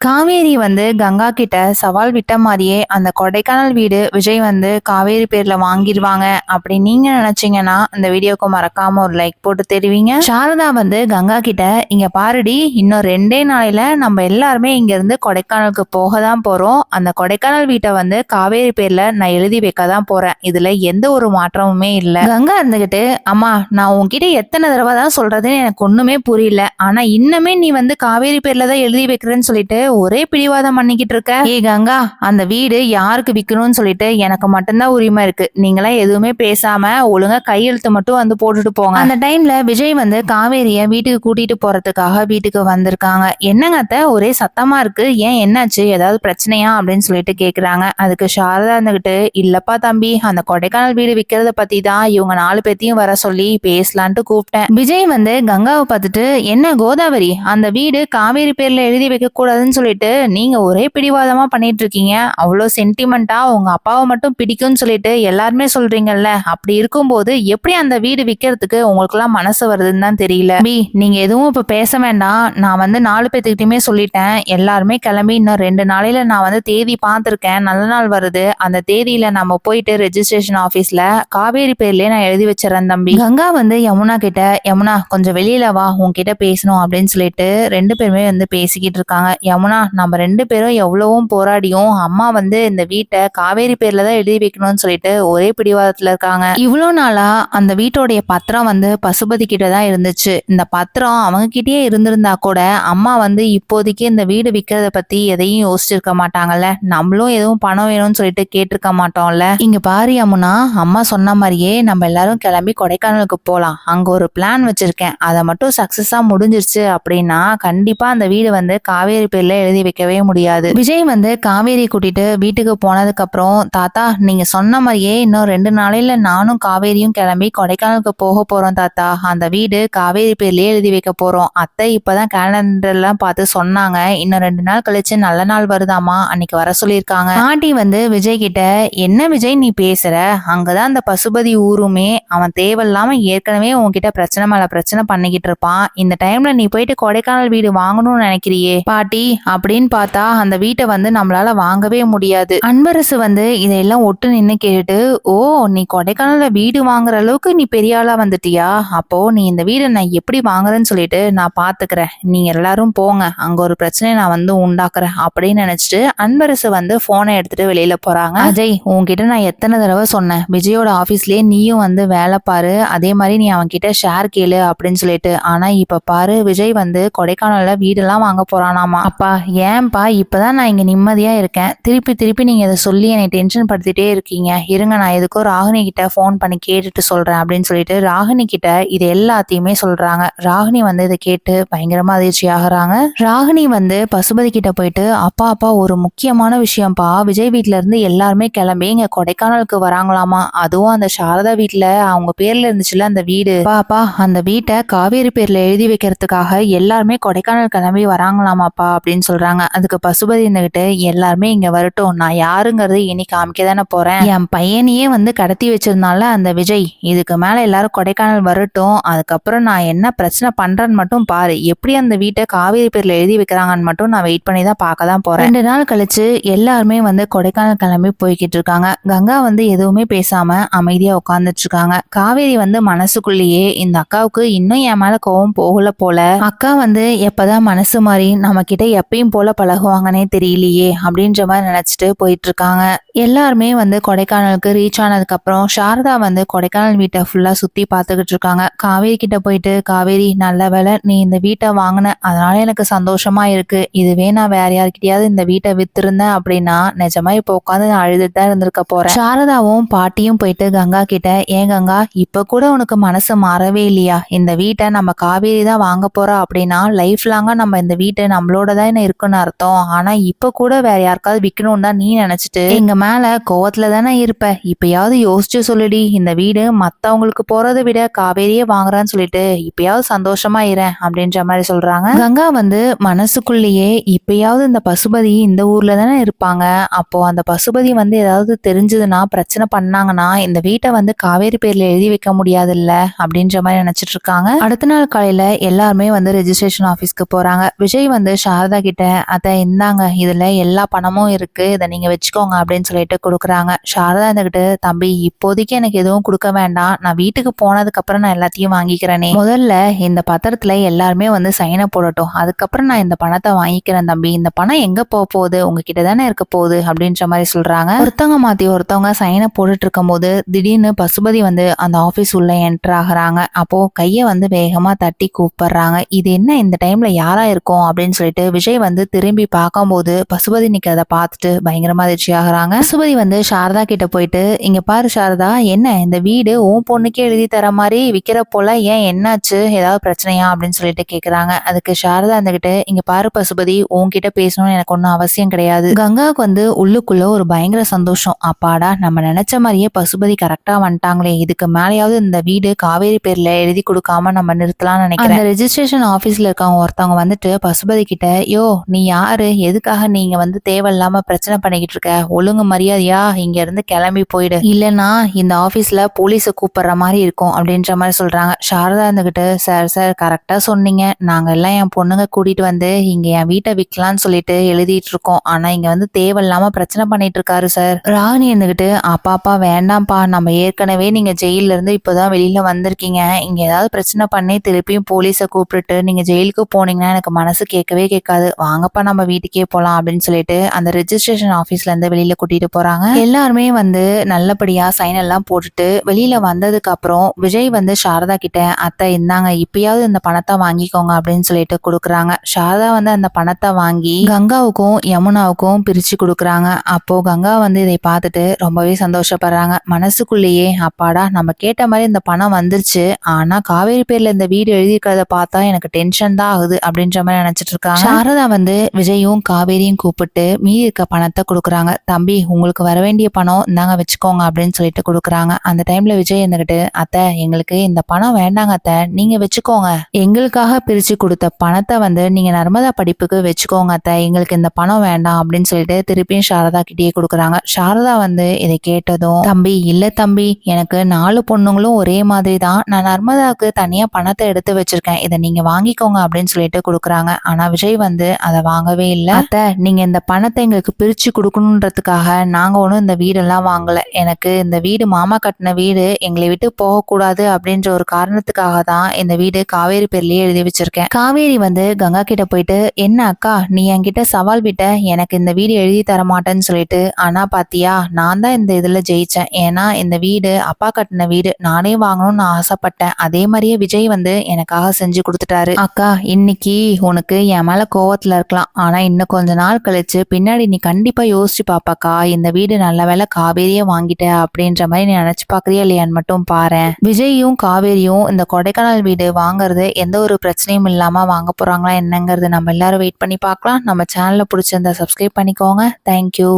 காவேரி வந்து கங்கா கிட்ட சவால் விட்ட மாதிரியே அந்த கொடைக்கானல் வீடு விஜய் வந்து காவேரி பேர்ல வாங்கிடுவாங்க அப்படி நீங்க நினைச்சீங்கன்னா இந்த வீடியோக்கு மறக்காம ஒரு லைக் போட்டு தெரிவிங்க. சாரதா வந்து கங்கா கிட்ட இங்க பாருடி இன்னும் ரெண்டே நாளையில நம்ம எல்லாருமே இங்க இருந்து கொடைக்கானலுக்கு போக தான் போறோம். அந்த கொடைக்கானல் வீட்டை வந்து காவேரி பேர்ல நான் எழுதி வைக்க தான் போறேன். இதுல எந்த ஒரு மாற்றமுமே இல்ல. கங்கா இருந்துகிட்டு அம்மா நான் உன்கிட்ட எத்தனை தடவை தான் சொல்றதுன்னு எனக்கு ஒண்ணுமே புரியல. ஆனா இன்னுமே நீ வந்து காவேரி பேர்ல தான் எழுதி வைக்கிறேன்னு சொல்லிட்டு ஒரே பிடிவாதம் பண்ணிக்கிட்டு இருக்க? ஏ கங்கா அந்த வீடு யாருக்கு விற்கணும்னு சொல்லிட்டு எனக்கு மட்டும்தான் உரிமை இருக்கு. நீங்களாம் எதுவுமே பேசாம ஒழுங்கா கையெழுத்து மட்டும் வந்து போட்டுட்டு போங்க. அந்த டைம்ல விஜய் வந்து காவேரிய வீட்டுக்கு கூட்டிட்டு போறதுக்காக வீட்டுக்கு வந்திருக்காங்க. என்னங்க அத்தை? ஒரே சத்தமா இருக்கு. ஏன் என்னாச்சு? ஏதாவது பிரச்சனையா? அப்படின்னு சொல்லிட்டு கேக்குறாங்க. அதுக்கு சாரதா இருந்துகிட்டு இல்லப்பா தம்பி அந்த கொடைக்கானல் வீடு விற்கிறத பத்தி தான் இவங்க நாலு பேத்தையும் வர சொல்லி பேசலான்ட்டு கூப்பிட்டேன். விஜய் வந்து கங்காவை பார்த்துட்டு என்ன கோதாவரி? அந்த வீடு காவேரி பேர்ல எழுதி வைக்க கூடாதுன்னு சொல்லிட்டு நீங்க ஒரே பிடிவாதமா பண்ணிட்டு இருக்கீங்க அவ்வளோ சென்டிமெண்டா உங்க அப்பாவை மட்டும் பிடிக்கும்னு சொல்லிட்டு எல்லாருமே சொல்றீங்கல்ல? அப்படி இருக்கும்போது எப்படி அந்த வீடு விற்கிறதுக்கு உங்களுக்குலாம் மனசு வருதுன்னு தான் தெரியல. பி நீங்க எதுவும் இப்ப பேச வேண்டாம். நான் வந்து நாலு பேர்த்துக்கிட்டையுமே சொல்லிட்டேன். எல்லாருமே கிளம்பி இன்னும் ரெண்டு நாளையில நான் வந்து தேதி பார்த்துருக்கேன். நல்ல நாள் வருது. அந்த தேதியில நம்ம போயிட்டு ரெஜிஸ்ட்ரேஷன் ஆபீஸ்ல காவேரி பேர்லயே நான் எழுதி வச்சிடறேன் தம்பி. கங்கா வந்து யமுனா கிட்ட யமுனா கொஞ்சம் வெளியில வா. உன்கிட்ட பேசணும். அப்படின்னு சொல்லிட்டு ரெண்டு பேருமே வந்து பேசிக்கிட்டு இருக்காங்க. யமுனா நம்ம ரெண்டு பேரும் எவ்வளவும் போராடியும் அம்மா வந்து இந்த வீட்டை காவேரி பேர்ல தான் எழுதி வைக்கணும்னு சொல்லிட்டு ஒரே பிடிவாதத்துல இருக்காங்க. இவ்வளோ நாளா அந்த வீட்டோடைய பத்திரம் வந்து பசுபதி கிட்ட தான் இருந்துச்சு. இந்த பத்திரம் அவங்க கிட்டேயே இருந்திருந்தா கூட அம்மா வந்து இப்போதைக்கு இந்த வீடு விற்கிறத பத்தி எதையும் யோசிச்சிருக்க மாட்டாங்கல்ல. நம்மளும் எதுவும் பணம் வேணும்னு சொல்லிட்டு கேட்டிருக்க மாட்டோம்ல. இங்க பாரு அம்முனா அம்மா சொன்ன மாதிரியே நம்ம எல்லாரும் கிளம்பி கொடைக்கானலுக்கு போகலாம் அங்க ஒரு பிளான் வச்சிருக்கேன். அதை மட்டும் சக்சஸா முடிஞ்சிருச்சு அப்படின்னா கண்டிப்பா அந்த வீடு வந்து காவேரி பேர்ல எழுதி வைக்கவே முடியாது. விஜய் வந்து காவேரி கூட்டிட்டு வீட்டுக்கு போனதுக்கு அப்புறம் தாத்தா நீங்க சொன்ன மாதிரியே இன்னும் ரெண்டு நாளையில நானும் காவேரியும் கிளம்பி கொடைக்கானலுக்கு போக போறோம் தாத்தா. அந்த வீடு காவேரி பேர்லயே எழுதி வைக்க போறோம். அத்தை இப்பதான் கேலண்டர்லாம் பார்த்து சொன்னாங்க. இன்னும் ரெண்டு நாள் கழிச்சு நல்ல நாள் வருதாமா? அன்னைக்கு வர சொல்லியிருக்காங்க. பாட்டி வந்து விஜய் கிட்ட என்ன விஜய் நீ பேசுற? அங்கதான் அந்த பசுபதி ஊருமே. அவன் தேவையில்லாம ஏற்கனவே உன்கிட்ட பிரச்சனை மேல பிரச்சனை பண்ணிக்கிட்டு இருப்பான். இந்த டைம்ல நீ போயிட்டு கொடைக்கானல் வீடு வாங்கணும்னு நினைக்கிறியே. பாட்டி அப்படின்னு பார்த்தா அந்த வீட்டை வந்து நம்மளால வாங்கவே முடியாது. அன்பரசு வந்து இதையெல்லாம் ஒட்டு நின்று கேட்டுட்டு ஓ நீ கொடைக்கானல வீடு வாங்குற அளவுக்கு நீ பெரிய ஆளா வந்துட்டியா? அப்போ நீ இந்த வீடை நான் எப்படி வாங்குறேன்னு சொல்லிட்டு நான் பாத்துக்கிறேன். நீங்க எல்லாரும் போங்க. அங்க ஒரு பிரச்சனையை நான் வந்து உண்டாக்குறேன். அப்படின்னு நினைச்சிட்டு அன்பரசு வந்து போனை எடுத்துட்டு வெளியில போறாங்க. அஜய் உன்கிட்ட நான் எத்தனை தடவை சொன்னேன். விஜயோட ஆபீஸ்லயே நீயும் வந்து வேலை பாரு. அதே மாதிரி நீ அவன் கிட்ட ஷேர் கேளு அப்படின்னு சொல்லிட்டு. ஆனா இப்ப பாரு விஜய் வந்து கொடைக்கானல்ல வீடெல்லாம் வாங்க போறானாமா? அப்பா ஏன்பா இப்போதான் நான் இங்கே நிம்மதியா இருக்கேன். திருப்பி திருப்பி நீங்கள் இதை சொல்லி என்னை டென்ஷன் படுத்திட்டே இருக்கீங்க. இருங்க நான் எதுக்கோ ராகினி கிட்ட ஃபோன் பண்ணி கேட்டுட்டு சொல்கிறேன் அப்படின்னு சொல்லிட்டு ராகினி கிட்ட இது எல்லாத்தையுமே சொல்றாங்க. ராகினி வந்து இதை கேட்டு பயங்கரமாக அதிர்ச்சி ஆகுறாங்க. ராகினி வந்து பசுபதி கிட்ட போயிட்டு அப்பா அப்பா ஒரு முக்கியமான விஷயம்ப்பா. விஜய் வீட்டிலேருந்து இருந்து எல்லாருமே கிளம்பி இங்கே கொடைக்கானலுக்கு வராங்களாமா? அதுவும் அந்த சாரதா வீட்டில் அவங்க பேரில் இருந்துச்சுல அந்த வீடு. பாப்பா அந்த வீட்டை காவேரி பேரில் எழுதி வைக்கிறதுக்காக எல்லாருமே கொடைக்கானல் கிளம்பி வராங்களாமாப்பா? அப்படின்னு சொல்றாங்க. அதுக்கு பசுபதி இருந்துகிட்டு எல்லாருமே இங்க வரட்டும். நான் யாருங்கிறது இனி காமிக்க தானே போறேன். என் பையனையே வந்து கடத்தி வச்சிருந்தால அந்த விஜய். இதுக்கு மேல எல்லாரும் கொடைக்கானல் வரட்டும். அதுக்கப்புறம் நான் என்ன பிரச்சனை பண்றேன்னு மட்டும் பாரு. எப்படி அந்த வீட்டை காவேரி பேர்ல எழுதி வைக்கிறாங்கன்னு மட்டும் நான் வெயிட் பண்ணி தான் பார்க்க தான் போறேன். ரெண்டு நாள் கழிச்சு எல்லாருமே வந்து கொடைக்கானல் கிளம்பி போய்கிட்டு இருக்காங்க. கங்கா வந்து எதுவுமே பேசாம அமைதியா உட்கார்ந்துட்டு இருக்காங்க. காவேரி வந்து மனசுக்குள்ளேயே இந்த அக்காவுக்கு இன்னும் என் மேல கோவம் போகல போல. அக்கா வந்து எப்பதான் மனசு மாதிரி நம்ம கிட்ட எப்பயும் போல பழகுவாங்கன்னே தெரியலையே அப்படின்ற மாதிரி நினைச்சிட்டு போயிட்டு இருக்காங்க எல்லாருமே வந்து கொடைக்கானலுக்கு ரீச் ஆனதுக்கு அப்புறம் சாரதா வந்து கொடைக்கானல் வீட்டை ஃபுல்லா சுத்தி பார்த்துக்கிட்டு இருக்காங்க காவேரி கிட்ட போயிட்டு காவேரி நல்ல வேலை நீ இந்த வீட்டை வாங்கின அதனால எனக்கு சந்தோஷமா இருக்கு. இதுவே நான் வேற யார்கிட்டயாவது இந்த வீட்டை வித்திருந்தேன் அப்படின்னா நிஜமா இப்போ உட்காந்து நான் அழுதுட்டு தான் இருந்திருக்க போறேன். சாரதாவும் பாட்டியும் போயிட்டு கங்கா கிட்ட ஏன் கங்கா இப்ப கூட உனக்கு மனசு மாறவே இல்லையா? இந்த வீட்டை நம்ம காவேரி தான் வாங்க போறோம் அப்படின்னா லைஃப் லாங்கா நம்ம இந்த வீட்டை நம்மளோட தான் இருக்குன்னு அர்த்தம். ஆனா இப்ப கூட வேற யாருக்காவது விற்கணும்னு தான் நீ நினைச்சிட்டு? எங்க மேல கோவத்துல தானே இருப்ப. இப்பயாவது யோசிச்சு சொல்லுடி. இந்த வீடு மத்தவங்களுக்கு போறதை விட காவேரியே வாங்குறான்னு சொல்லிட்டு இப்பயாவது சந்தோஷமா இறேன் அப்படின்ற மாதிரி சொல்றாங்க. கங்கா வந்து மனசுக்குள்ளேயே இப்பயாவது இந்த பசுபதி இந்த ஊர்ல தானே இருப்பாங்க. அப்போ அந்த பசுபதி வந்து ஏதாவது தெரிஞ்சதுன்னா பிரச்சனை பண்ணாங்கன்னா இந்த வீட்டை வந்து காவேரி பேர்ல எழுதி வைக்க முடியாதுல்ல அப்படின்ற மாதிரி நினைச்சிட்டு இருக்காங்க. அடுத்த நாள் காலையில எல்லாருமே வந்து ரெஜிஸ்ட்ரேஷன் ஆபீஸ்க்கு போறாங்க. விஜய் வந்து சாரதா கிட்ட அத்தை இந்தாங்க இதுல எல்லா பணமும் இருக்கு இதை நீங்க வச்சுக்கோங்க அப்படின்னு சொல்லிட்டு கொடுக்குறாங்க. சாரதா இருந்துகிட்டு தம்பி இப்போதைக்கு எனக்கு எதுவும் கொடுக்க வேண்டாம். நான் வீட்டுக்கு போனதுக்கு அப்புறம் நான் எல்லாத்தையும் வாங்கிக்கிறேனே. முதல்ல இந்த பத்திரத்துல எல்லாருமே வந்து சைனை போடட்டும். அதுக்கப்புறம் நான் இந்த பணத்தை வாங்கிக்கிறேன் தம்பி. இந்த பணம் எங்க போக போகுது? உங்ககிட்ட தானே இருக்க போகுது? அப்படின்ற மாதிரி சொல்றாங்க. ஒருத்தவங்க மாத்தி ஒருத்தவங்க சைனை போட்டுட்டு இருக்கும்போது திடீர்னு பசுபதி வந்து அந்த ஆபீஸ் உள்ள என்டர் ஆகுறாங்க. அப்போ கையை வந்து வேகமா தட்டி கூப்பிடுறாங்க. இது என்ன? இந்த டைம்ல யாரா இருக்கும்? அப்படின்னு சொல்லிட்டு விஜய் வந்து திரும்பி பார்க்கும்போது பசுபதி நிக்கிறத பார்த்துட்டு பயங்கரமா அதிர்ச்சி ஆகுறாங்க. பசுபதி வந்து சாரதா கிட்ட போயிட்டு இங்க பாரு சாரதா என்ன இந்த வீடு உன் பொண்ணுக்கே எழுதி தர மாதிரி விக்கிற போல ஏன் என்னாச்சு? ஏதாவது பிரச்சனையா? அப்படின்னு சொல்லிட்டு கேக்குறாங்க. அதுக்கு சாரதா இருந்துகிட்டு இங்க பாரு பசுபதி உன்கிட்ட பேசணும்னு எனக்கு ஒன்றும் அவசியம் கிடையாது. கங்காவுக்கு வந்து உள்ளுக்குள்ள ஒரு பயங்கர சந்தோஷம். அப்பாடா நம்ம நினைச்ச மாதிரியே பசுபதி கரெக்டா வந்துட்டாங்களே இதுக்கு மேலேயாவது இந்த வீடு காவேரி பேர்ல எழுதி கொடுக்காம நம்ம நிறுத்தலாம்னு நினைக்கிறேன். ரெஜிஸ்ட்ரேஷன் ஆபீஸ்ல இருக்கவங்க ஒருத்தவங்க வந்துட்டு பசுபதி கிட்ட யோ நீ யாரு? எதுக்காக நீங்க வந்து தேவையில்லாம பிரச்சனை பண்ணிக்கிட்டு இருக்க? ஒழுங்கு மரியாதையா இங்க இருந்து கிளம்பி போயிடு. இல்லனா இந்த ஆபீஸ்ல போலீஸை கூப்பிடுற மாதிரி இருக்கும் அப்படின்ற மாதிரி சொல்றாங்க. சாரதா இருந்துகிட்டு சார் சார் கரெக்டா சொன்னீங்க. நாங்க எல்லாம் என் பொண்ணுங்க கூட்டிட்டு வந்து இங்க என் வீட்டை விற்கலாம்னு சொல்லிட்டு எழுதிட்டு இருக்கோம். ஆனா இங்க வந்து தேவையில்லாம பிரச்சனை பண்ணிட்டு இருக்காரு சார் ராகினி இருந்துகிட்டு அப்பாப்பா வேண்டாம்ப்பா. நம்ம ஏற்கனவே நீங்க ஜெயில இருந்து இப்பதான் வெளியில வந்திருக்கீங்க. இங்க ஏதாவது பிரச்சனை பண்ணி திருப்பியும் போலீஸை கூப்பிட்டுட்டு நீங்க ஜெயிலுக்கு போனீங்கன்னா எனக்கு மனசு கேட்கவே கேட்காது. வாங்கப்பா நம்ம வீட்டுக்கே போலாம் அப்படின்னு சொல்லிட்டு அந்த ரெஜிஸ்ட்ரேஷன் ஆஃபீஸ்லேருந்து இருந்து வெளியில கூட்டிட்டு போறாங்க. எல்லாருமே வந்து நல்லபடியா சைன் எல்லாம் போட்டுட்டு வெளியில வந்ததுக்கு அப்புறம் விஜய் வந்து சாரதா கிட்ட அத்தை இருந்தாங்க இப்பயாவது இந்த பணத்தை வாங்கிக்கோங்க அப்படின்னு சொல்லிட்டு கொடுக்குறாங்க. சாரதா வந்து அந்த பணத்தை வாங்கி கங்காவுக்கும் யமுனாவுக்கும் பிரிச்சு கொடுக்குறாங்க. அப்போ கங்கா வந்து இதை பார்த்துட்டு ரொம்பவே சந்தோஷப்படுறாங்க. மனசுக்குள்ளேயே அப்பாடா நம்ம கேட்ட மாதிரி இந்த பணம் வந்துருச்சு. ஆனா காவேரி பேர்ல இந்த வீடு எழுதியிருக்கிறத பார்த்தா எனக்கு டென்ஷன் தான் ஆகுது அப்படின்ற மாதிரி நினைச்சிட்டு இருக்காங்க. சாரதா வந்து விஜயும் காவேரியும் கூப்பிட்டு மீதி இருக்க பணத்தை கொடுக்குறாங்க. தம்பி உங்களுக்கு வர வேண்டிய பணம் இந்தாங்க வச்சுக்கோங்க அப்படின்னு சொல்லிட்டு கொடுக்குறாங்க. அந்த டைம்ல விஜய் இருந்துகிட்டு அத்தை எங்களுக்கு இந்த பணம் வேண்டாங்க அத்தை. நீங்க வச்சுக்கோங்க. எங்களுக்காக பிரிச்சு கொடுத்த பணத்தை வந்து நீங்க நர்மதா படிப்புக்கு வச்சுக்கோங்க அத்தை. எங்களுக்கு இந்த பணம் வேண்டாம் அப்படின்னு சொல்லிட்டு திருப்பியும் சாரதா கிட்டேயே கொடுக்குறாங்க. சாரதா வந்து இதை கேட்டதும் தம்பி இல்ல தம்பி எனக்கு நாலு பொண்ணுங்களும் ஒரே மாதிரி தான் நான் நர்மதாவுக்கு தனியா பணத்தை எடுத்து வச்சிருக்கேன். இதை நீங்க வாங்கிக்கோங்க அப்படின்னு சொல்லிட்டு கொடுக்குறாங்க. ஆனா விஜய் வந்து அதை வாங்கவே இல்லை. அத்தை நீங்க இந்த பணத்தை எங்களுக்கு பிரிச்சு கொடுக்கணுன்றதுக்காக நாங்க ஒன்றும் இந்த வீடெல்லாம் வாங்கல. எனக்கு இந்த வீடு மாமா கட்டின வீடு எங்களை விட்டு போகக்கூடாது அப்படின்ற ஒரு காரணத்துக்காக தான் இந்த வீடு காவேரி பேர்லயே எழுதி வச்சிருக்கேன். காவேரி வந்து கங்கா கிட்ட போயிட்டு என்ன அக்கா நீ என்கிட்ட சவால் விட்ட எனக்கு இந்த வீடு எழுதி தர மாட்டேன்னு சொல்லிட்டு ஆனா பாத்தியா நான் தான் இந்த இதுல ஜெயிச்சேன். ஏன்னா இந்த வீடு அப்பா கட்டின வீடு நானே வாங்கணும்னு நான் ஆசைப்பட்டேன். அதே மாதிரியே விஜய் வந்து எனக்காக செஞ்சு கொடுத்துட்டாரு. அக்கா இன்னைக்கு உனக்கு என் மேல கோவத்துல இருக்கலாம். ஆனா இன்னும் கொஞ்ச நாள் கழிச்சு பின்னாடி நீ கண்டிப்பா யோசிச்சு பாப்பாக்கா இந்த வீடு நல்ல வேலை காவேரியே வாங்கிட்ட அப்படின்ற மாதிரி நீ நினைச்சு பாக்குறியா இல்லையான்னு மட்டும் பாரு விஜயும் காவேரியும் இந்த கொடைக்கானல் வீடு வாங்குறது எந்த ஒரு பிரச்சனையும் இல்லாம வாங்க போறாங்களா என்னங்கிறது நம்ம எல்லாரும் வெயிட் பண்ணி பார்க்கலாம். நம்ம சேனல்ல பிடிச்சிருந்தா சப்ஸ்கிரைப் பண்ணிக்கோங்க. தேங்க்யூ